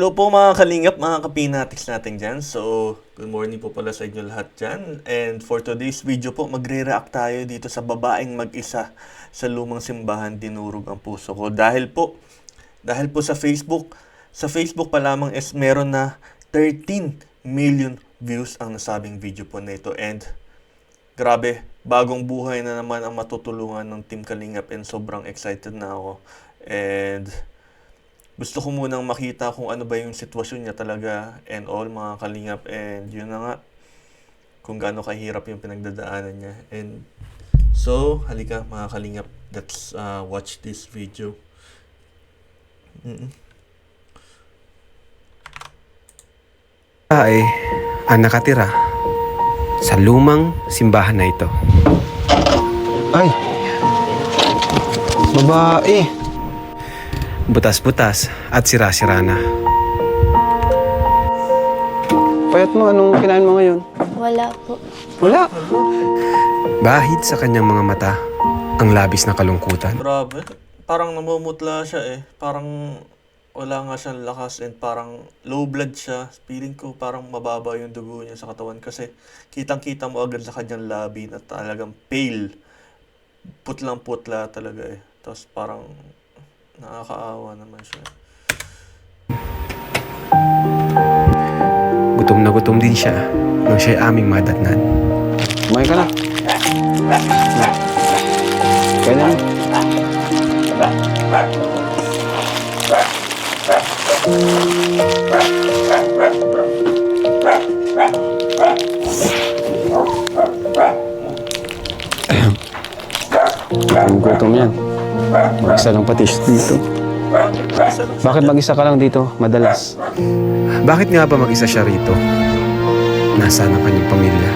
Hello po mga kalingap, mga kapinatics natin dyan. So, good morning po pala sa inyo lahat dyan. And for today's video po, magre-react tayo dito sa babaeng mag-isa sa lumang simbahan dinurog ang puso ko. Dahil po, dahil po sa Facebook, sa Facebook pa lamang is meron na 13 million views ang nasabing video po na ito. And grabe, bagong buhay na naman ang matutulungan ng Team Kalingap and sobrang excited na ako. And gusto ko munang makita kung ano ba yung sitwasyon niya talaga and all mga kalingap and yun na nga kung gaano kahirap yung pinagdadaanan niya and so halika mga kalingap let's uh, watch this video Mm-mm. ay ang nakatira sa lumang simbahan na ito. Ay! Babae! Butas-butas at sira-sira na. Payat mo, anong kinain mo ngayon? Wala po. Wala! Bahid sa kanyang mga mata ang labis na kalungkutan. grabe parang namumutla siya eh parang wala nga siyang lakas and parang low blood siya feeling ko parang mababa yung dugo niya sa katawan kasi kitang kita mo agad sa kanyang labi na talagang pale putlang putla talaga eh tapos parang nakakaawa naman siya Gutom na gutom din siya nang siya'y aming madatnan. Kumain ka na. Kaya na. Ang gutom yan. Mag-isa lang pati siya dito. Bakit mag-isa ka lang dito? Madalas. Bakit nga ba mag-isa siya rito? Nasaan ang kanyang pamilya?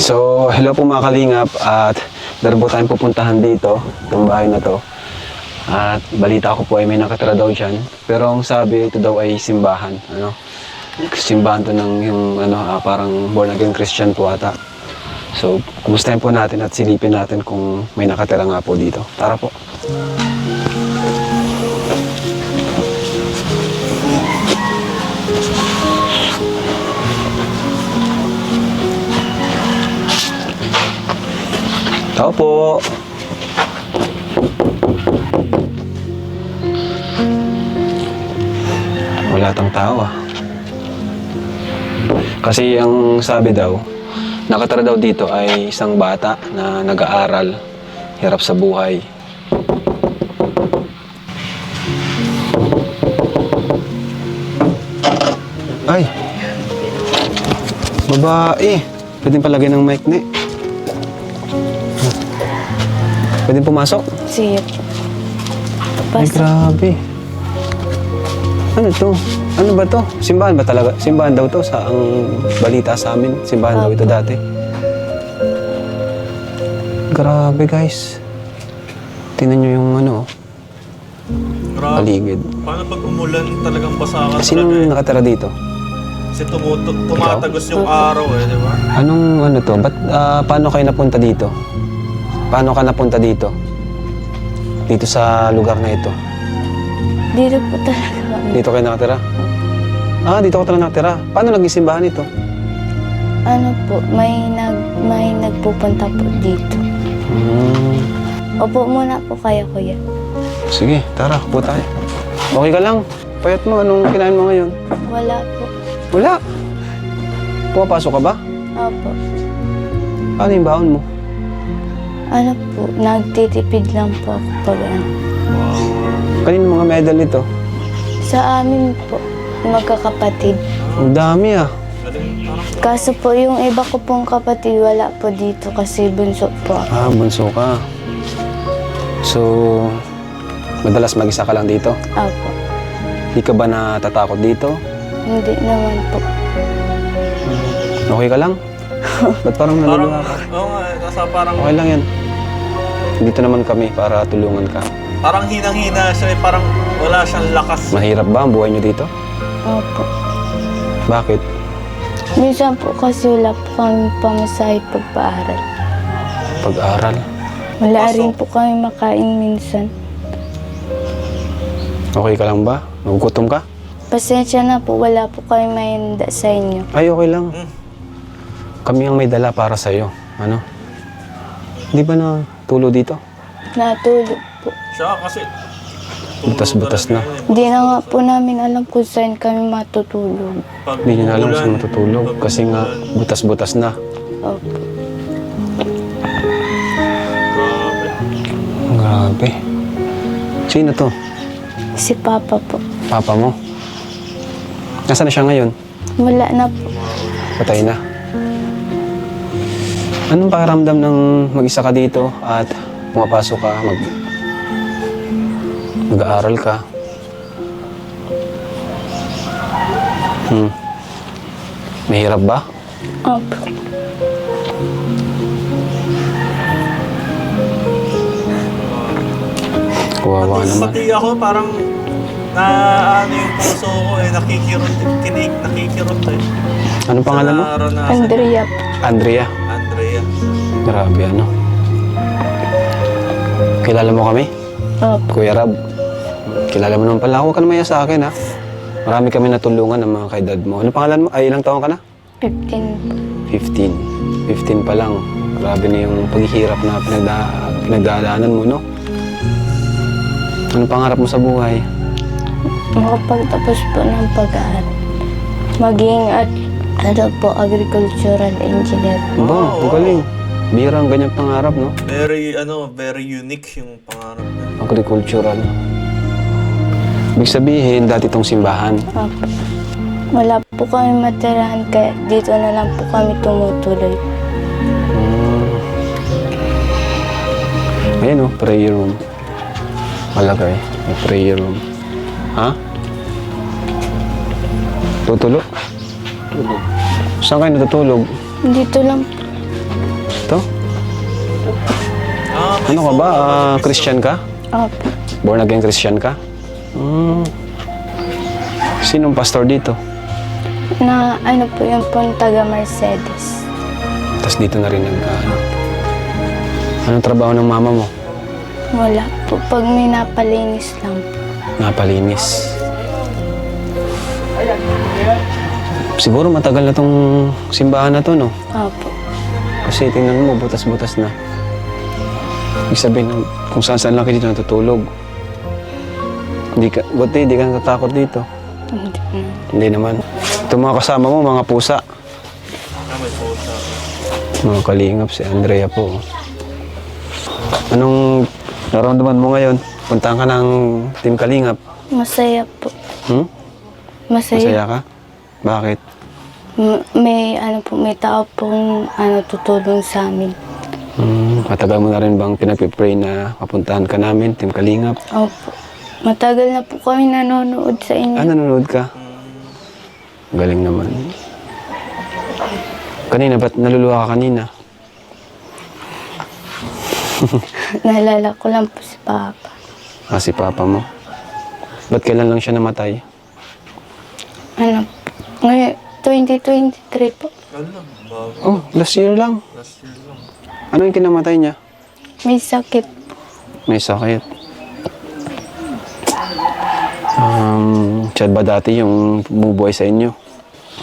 So, hello po mga kalingap at meron po tayong pupuntahan dito, itong bahay na to. At balita ko po ay may nakatira daw dyan. Pero ang sabi, ito daw ay simbahan. Ano? Simbahan to ng yung ano, ah, parang born again Christian po ata. So, kumustahin po natin at silipin natin kung may nakatira nga po dito. Tara po. Tao po. Wala tang tao ah. Kasi ang sabi daw, nakatara daw dito ay isang bata na nag-aaral, hirap sa buhay. Ay! Babae! Pwedeng palagay ng mic ni. Pwedeng pumasok? Sige. Ay, Pasok. grabe. Ano to? Ano ba to? Simbahan ba talaga? Simbahan daw to sa ang balita sa amin. Simbahan daw ito dati. Grabe guys. Tingnan nyo yung ano, grabe paligid. paano pag umulan talagang basa ka Sino talaga eh. nakatira dito? kasi tumutu- tumatagos yung araw eh di ba Anong ano to? Ba't, ah, paano kayo napunta dito? Paano ka napunta dito? Dito sa lugar na ito. Dito po talaga kami. Dito kayo nakatira? Ah, dito ka talaga nakatira. Paano naging simbahan ito? Ano po, may nag may nagpupunta po dito. Hmm. Opo muna po kayo, kuya. Sige, tara, upo tayo. Okay ka lang? Payat mo, anong kinain mo ngayon? Wala po. Wala. Pumapasok ka ba? Opo. Ano yung baon mo? Ano po, nagtitipid lang po ako pag ano. Kanino mga medal nito? Sa amin po, magkakapatid. Ang dami ah. Kaso po, yung iba ko pong kapatid wala po dito kasi bunso po ako. Ah, bunso ka. So, madalas mag-isa ka lang dito? Opo. Di ka ba natatakot dito? Hindi naman po. Okay ka lang? Ba't parang parang naluluha ka? oo nga nasa parang Okay lang yan. Dito naman kami para tulungan ka. parang hinang-hina siya eh, parang wala siyang lakas Mahirap ba ang buhay niyo dito? Opo. Bakit? Minsan po kasi wala po kami pamasahe pagpaaral. Pag-aral. Wala Pasok. rin po kami makain minsan. Okay ka lang ba? Nagugutom ka? Pasensya na po, wala po kami mainda sa inyo. Ay, okay lang. Kami ang may dala para sa'yo. Ano? Di ba na tulo dito? Natulog po. Siya kasi... Butas-butas na. Hindi na nga po namin alam kung saan kami matutulog. Hindi niyo na alam saan matutulog kasi nga butas-butas na. Opo. grabe. Sino to? Si Papa po. Papa mo? Nasaan na siya ngayon? Wala na po. Patay na. Anong pakiramdam ng mag-isa ka dito at pumapasok ka, mag mag-aaral ka? Hmm. Mahirap ba? Opo. Kawawa Pati, naman. pati ako parang na ano yung puso ko eh, nakikirot, kinig, nakikirot eh. Anong pangalan mo? Naranasan. Andrea po. Andrea. Andrea. Grabe ano. Kilala mo kami? Opo. Kuya Rab. Kilala mo naman pala ako. Huwag ka na maya sa akin ha. Marami kami natulungan ng mga kaedad mo. Ano pangalan mo? Ay, ilang taon ka na? 15 po. 15. 15 pa lang. Grabe na yung paghihirap na pinagda pinagdadaanan mo, no? Ano pangarap mo sa buhay? Makapagtapos po ng pag-aaral. Maging at ano po, agricultural engineer. Ba, Wow, ang galing. Bira ang ganyang pangarap, no? Very, ano, very unique yung pangarap niya. Agricultural. Ibig sabihin, dati itong simbahan. Opo. Wala po kami matirahan kaya dito na lang po kami tumutuloy. Hmm. Ayan oh, prayer room. Malagay. May prayer room. Ha? Tutulog? Tulog. Saan kayo natutulog? Dito lang po. Ito? Ano ka ba? Ah, Christian ka? Opo. Born again Christian ka? Hmm. Sinong pastor dito? Na ano po yung pong taga Mercedes. Tapos dito na rin nag ano. Anong trabaho ng mama mo? Wala po. Pag may napalinis lang po. Napalinis. Siguro matagal na tong simbahan na to, no? Opo. Kasi tingnan mo, butas-butas na. Ibig sabihin, kung saan saan lang kayo dito natutulog. Hindi ka, buti, hindi ka natatakot dito. Hindi. Hindi naman. Ito mga kasama mo, mga pusa. Mga kalingap, si Andrea po. Anong nararamdaman mo ngayon? Puntahan ka ng Team Kalingap. Masaya po. Hmm? Masaya. Masaya ka? Bakit? M- may ano po, may tao pong ano tutulong sa amin. Hmm, matagal mo na rin bang pinapipray na mapuntahan ka namin, Team Kalingap? Opo. Matagal na po kami nanonood sa inyo. Ah, nanonood ka? Galing naman. Kanina, ba't naluluha ka kanina? Naalala ko lang po si Papa. Ah, si papa mo. Ba't kailan lang siya namatay? Ano ngayon, 2023 po. Bago. Oh, last year lang. Last year lang. Ano yung kinamatay niya? May sakit. May sakit. Um, siya ba dati yung bumubuhay sa inyo?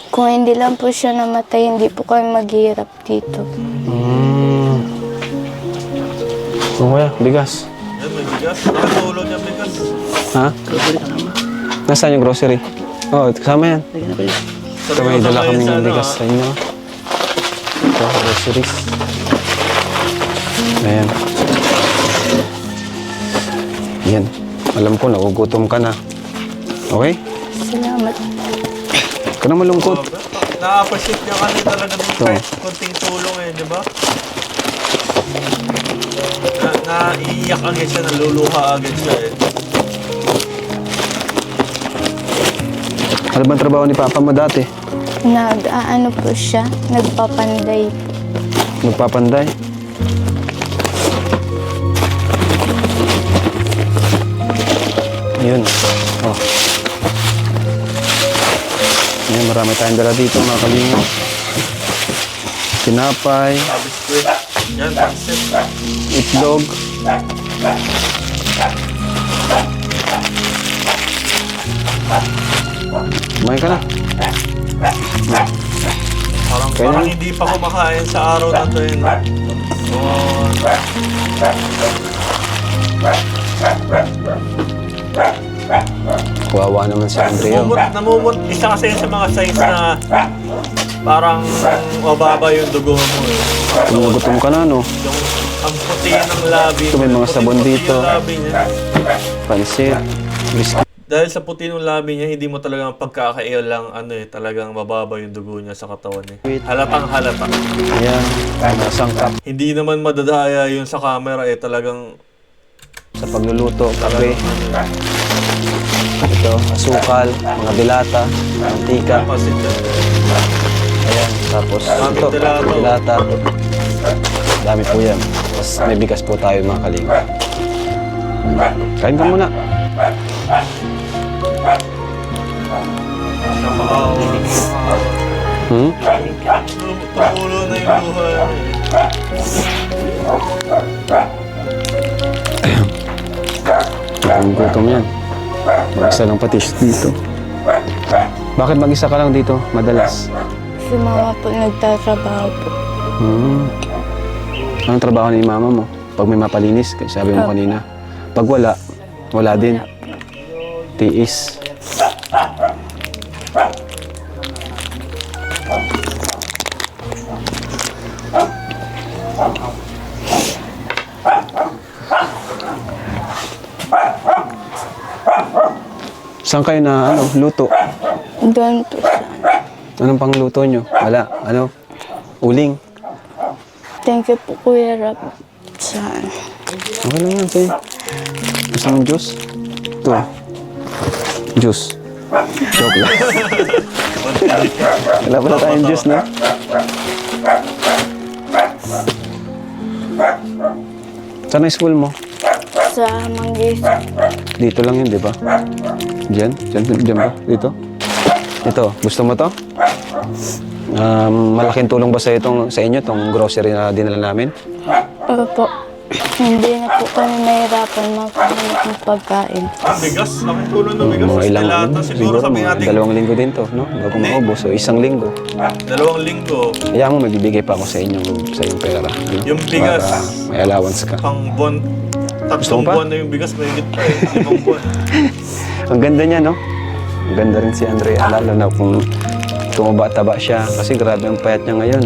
Kung hindi lang po siya namatay, hindi po kami maghihirap dito. Hmm. Oh, kuya, bigas. May bigas. Nakatulog niya bigas. Ha? Nasaan yung grocery? Oh, kasama yan. Ito may dala kami ng bigas sa inyo. Ito, groceries. Ayan. Yan. Alam ko, nagugutom ka na. Okay? Salamat. Huwag ka na malungkot. Na-appreciate niya kami talaga ng kahit konting tulong eh, di ba? Na, naiiyak agad siya, naluluha agad siya eh. Ano bang trabaho ni Papa mo dati? Nag, ano po siya, nagpapanday po. Yun. Oh. Yan, marami tayong dala dito mga kalinga. Tinapay, eh, itlog. Kumain ka na. Parang, Kaya parang hindi pa kumakain sa araw na to yun. Oh, Kawawa naman si Andrea. namumut, namumut. Isa kasi yun sa mga signs na parang mababa yung dugo mo. Eh. Tumugutom ka na, no? Yung ang puti ng labi. Ito, may mga Puti- sabon puti dito. labi niya. Pansit. Biscuit. Dahil sa puti ng labi niya, hindi mo talagang pagkakaiyo lang ano eh, talagang mababa yung dugo niya sa katawan eh. Halatang halata. Ayan. Nasangkap Hindi naman madadaya yun sa camera eh, talagang sa pagluluto. Kape. ano, Ito, asukal, mga dilata, mantika. Ayan. Tapos ito, dilata. Dami po yan. Tapos may bigas po tayo mga kalinga. Kain ka muna. Hmm? Tumulo na yung buhay. Ang gutom yan. Mag-isa lang pati siya dito. Bakit mag-isa ka lang dito? Madalas. Si mama po nagtatrabaho po. Hmm. Anong trabaho ni mama mo? Pag may mapalinis, sabi mo Ah. kanina. Pag wala, wala din. Tiis. Saan kayo na ano, luto? Doon po sa... Anong pang luto nyo? Wala. Ano? Uling. Thank you po Kuya Rap. Sa... Okay lang yan, Tay. Gusto mong juice? Ito. Juice. Joke lang. Wala pala tayong juice, no? Saan ang school mo? Sa Manggis. Dito lang yun, di ba? Diyan? Diyan, diyan ba? Dito? Ito, gusto mo to? Um, malaking tulong ba sa itong sa inyo tong grocery na dinala namin? Opo. Hindi na po kami nahirapan makahanap ng pagkain. Ah, bigas. Laking tulong ng bigas. Mga ilang, dilata, siguro siguro sabi mga natin, dalawang linggo din to, no? Bago maubos. So, isang linggo. dalawang linggo, Kaya mo, magbibigay pa ako sa inyo sa yung pera. Ano? Yung bigas. Para may allowance ka. pang buwan, Gusto tatlong mo pa? buwan na yung bigas, may higit pa eh. Limang buwan. Ang ganda niya, no? Ang ganda rin si Andrea, lalo na kung tumaba-taba siya. Kasi grabe ang payat niya ngayon.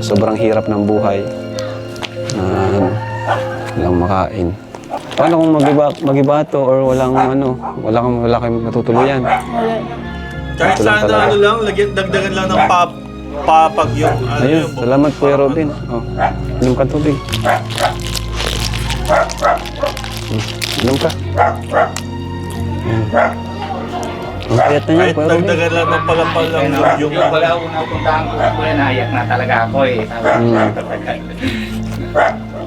Sobrang hirap ng buhay. Ano, walang makain. Paano kung magiba, magiba to or walang ano, wala kang wala kayong matutuluyan? Kahit Ito lang sana talaga. ano lang, lagyan, dagdagan lang ng pap, papag yung ano Ayun, yung salamat Kuya Robin. Oh, inom ka tubig. Inom ka. Ayan. Ang payat na niya, Kahit Kuya Robin. dagdagan lang ng palapal lang yung, yung Yung wala akong napuntahan ko po yan, naiyak na talaga ako eh.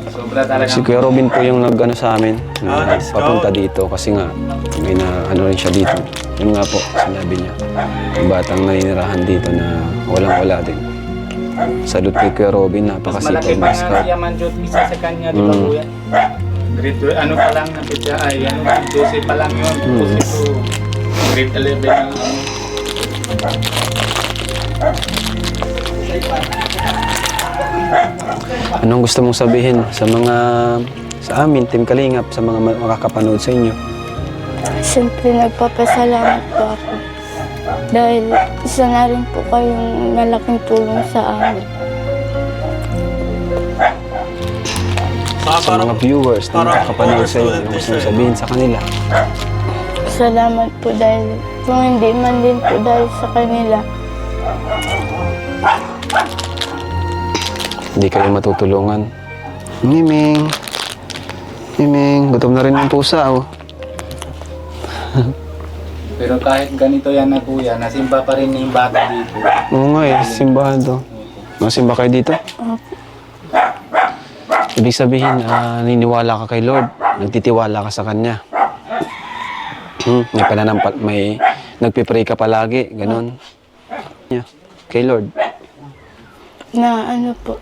Sobra talaga. Si Kuya Robin po yung nag-ano sa amin, Ah, na nag-scout. papunta dito kasi nga may na ano rin siya dito. Yun nga po, sinabi niya. Yung batang naninirahan dito na walang-wala din. Salute kay Kuya Robin, Mas napakasipag malaki pa na nga scout. yaman Diyot isa sa kanya, di ba Mm. kuya? Grade 12, ano pa lang na pizza, ay ano, 12 pa lang yun. Mm. 12 to grade 11 na ano. Anong gusto mong sabihin sa mga sa amin, Team Kalingap, sa mga ma- makakapanood sa inyo? Siyempre nagpapasalamat po ako. Dahil isa na rin po kayong malaking tulong sa amin. Sa mga viewers na parang makakapanood sa inyo, overstood anong gusto mong sabihin sa kanila? Salamat po dahil kung hindi man din po dahil sa kanila, Hindi kayo matutulungan. Miming. Miming, gutom na rin yung pusa, oh. Pero kahit ganito yan na kuya, nasimba pa rin yung bata dito. Oo nga eh, simbahan to. Masimba kayo dito? Ibig sabihin, ah, niniwala ka kay Lord. Nagtitiwala ka sa Kanya. Hmm, may pananampal, may nagpipray ka palagi, ganun. Yeah. Kay Lord. na ano po,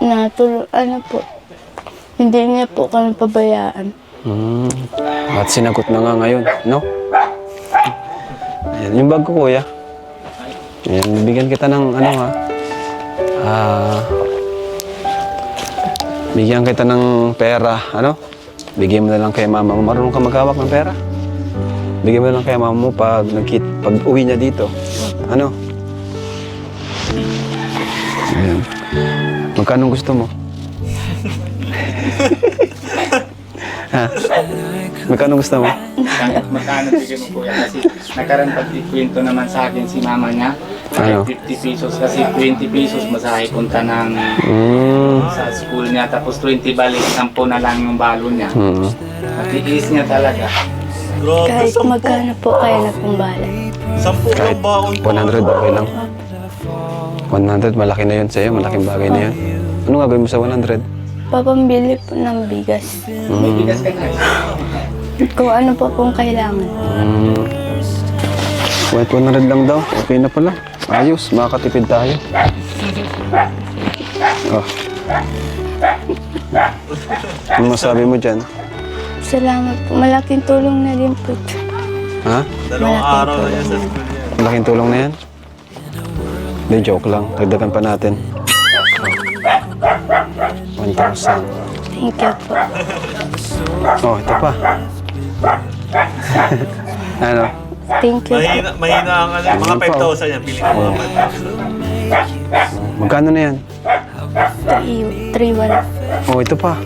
na tulo, ano po, hindi niya po kami pabayaan. Hmm. At sinagot na nga ngayon, no? Ayan, yung bag ko, kuya. Ayan, bigyan kita ng ano ha. Ah... bigyan kita ng pera, ano? Bigyan mo na lang kay mama mo. Marunong ka maghawak ng pera? Bigyan mo na lang kay mama mo pag, nagkit, pag uwi niya dito. Ano? Ayan. Magkano gusto mo? ha? Magkano gusto mo? Kahit magkano bigyan mo kuya kasi nakaroon pagkikwento naman sa akin si mama niya. Ano? 50 pesos kasi 20 pesos masahe punta ng Mm. sa school niya tapos 20 balik 10 na lang yung balo niya. Mm. Matiis niya talaga. Kahit magkano po kayo nagpumbalan. Sampu Kahit ng baon ko. 100, okay lang. 100, malaki na yun sa'yo. Malaking bagay na yun. Ano gagawin mo sa 100? Papambili po ng bigas. Na. Kung ano po pong kailangan. Mm. Wait, 100 lang daw. Okay na pala. Ayos, makakatipid tayo. Oh. Ano masabi mo dyan? Salamat po. Malaking tulong na din po. ito. Ha? Dalawang Malaking araw na yan sa school yan. Malaking tulong na yan? Hindi, joke lang. Dagdagan pa natin. Oh. 1,000. Thank you po. Oh, ito pa. ano? Thank you. Mahina, mahina ang ano, mga Ano pa, oh? 5,000 yan. Pili ko mga 5,000. Magkano na yan? 3-1. Oh, ito pa.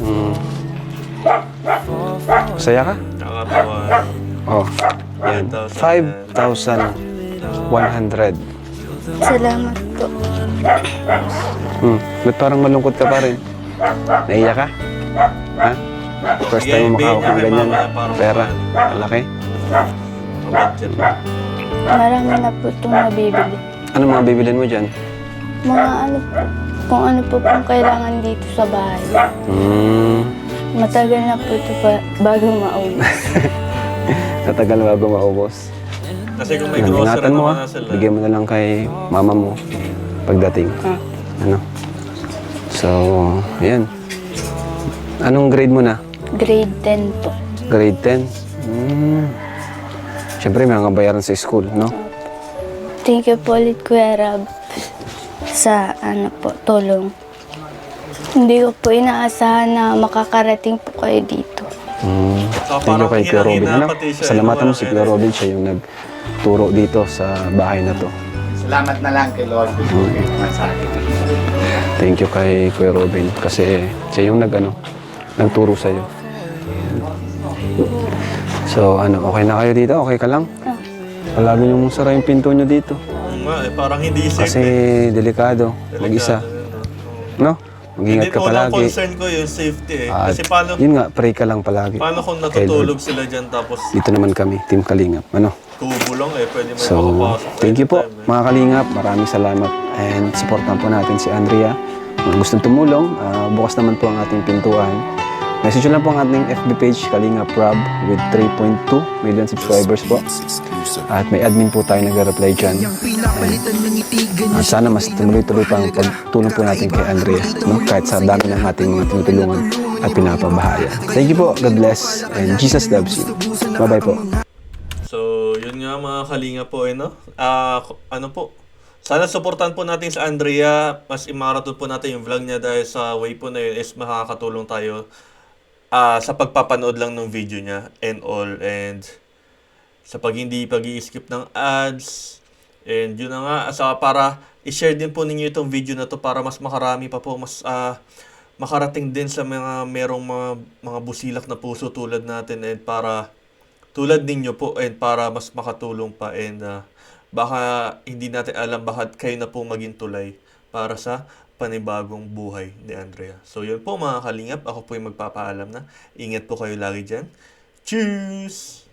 Hmm. Saya ka? Nakakatawa. Oh, yan. 5,100. Salamat po. Hmm. Ba't parang malungkot ka pa rin? Naiyak ka? Ha? First time mo makahawak ng ganyan. Pera. Malaki. Marami na po itong nabibili. Ano mga bibilin mo dyan? Mga ano po, kung ano po pong kailangan dito sa bahay. Hmm. Matagal na po ito pa, bago maubos. Tatagal bago maubos. Kasi kung may grocery ingatan mo naman na sila. Bigyan mo na lang kay mama mo pagdating. Ah. Ano? So, yan. Anong grade mo na? Grade 10 po. Grade 10? Hmm. Siyempre, may mga bayaran sa school, no? Thank you po ulit Kuya Rab sa ano po, tulong. Hindi ko po inaasahan na makakarating po kayo dito. Hmm. So, Thank you parang kay Kuya Robin. hinang-hina Ano? pati siya, Salamatan mo yung si Kuya Robin. Siya yung nagturo dito sa bahay na to. Salamat na lang kay Lord. Thank you kay Kuya Robin kasi siya yung nag, ano, nagturo sa'yo. So, ano, okay na kayo dito? Okay ka lang? Ah. Palagi yung sara yung pinto nyo dito. Nga, eh, parang hindi safe. Kasi eh. delikado, mag-isa. No? Mag-ingat Hindi ka ko unang palagi. concern ko yung safety eh. At Kasi paano, yun nga, pray ka lang palagi. paano kung Kay Lord. natutulog sila dyan tapos Dito naman kami, Team Kalingap. Ano? Tubo lang eh, pwede may So, makapasok. thank you po eh. mga Kalingap. Maraming salamat. And supportan po natin si Andrea. Kung gustong tumulong, ah, bukas naman po ang ating pintuan. Message nyo lang po ang ating FB page, Kalingap Rob, with 3.2 million subscribers po. At may admin po tayo nag-reply dyan. And, ah, sana mas tumuloy-tuloy pa ang pagtulong po natin kay Andrea. No? Kahit sa dami ng ating mga tinutulungan at pinapabahaya. Thank you po. God bless. And Jesus loves you. Bye-bye po. Yun nga mga kalinga po eh, no? Ah, k- ano po? Sana supportan po natin sa Andrea. Mas imaraton po natin yung vlog niya dahil sa way po na yun is makakatulong tayo ah, sa pagpapanood lang ng video niya and all. And sa pag hindi pag skip ng ads. And yun na nga, sa para i-share din po ninyo itong video na to para mas makarami pa po, mas ah, makarating din sa mga merong mga, mga busilak na puso tulad natin and para tulad ninyo po and para mas makatulong pa and ah, baka hindi natin alam bakit kayo na po maging tulay para sa panibagong buhay ni Andrea. So yun po mga kalingap, ako po yung magpapaalam na. Ingat po kayo lagi dyan. Cheers!